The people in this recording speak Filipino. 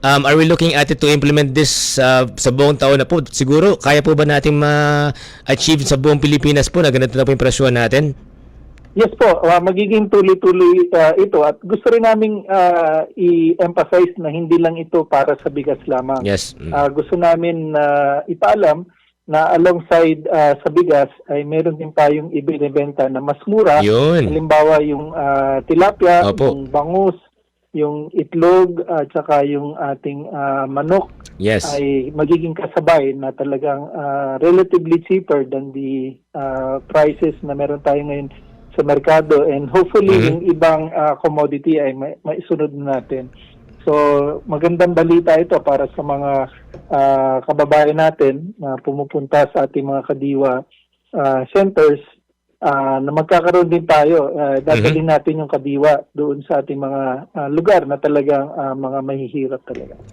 Um, are we looking at it to implement this uh, sa buong taon na po? Siguro, kaya po ba natin ma-achieve sa buong Pilipinas po na ganito na po yung presyon natin? Yes po, uh, magiging tuloy-tuloy uh, ito at gusto rin naming uh, i-emphasize na hindi lang ito para sa bigas lamang. Yes. Mm. Uh, gusto namin na ipaalam na alongside uh, sa bigas ay meron din tayong ibinibenta na mas mura. Yun. Halimbawa yung uh, tilapia, Opo. yung bangus, yung itlog at saka yung ating uh, manok Yes. ay magiging kasabay na talagang uh, relatively cheaper than the uh, prices na meron tayo ngayon sa merkado and hopefully Mhm. yung ibang uh, commodity ay ma- maisunod natin. So magandang balita ito para sa mga uh, kababayan natin na pumupunta sa ating mga kadiwa uh, centers uh, na magkakaroon din tayo. Uh, dadalhin natin yung kadiwa doon sa ating mga uh, lugar na talagang uh, mga mahihirap talaga.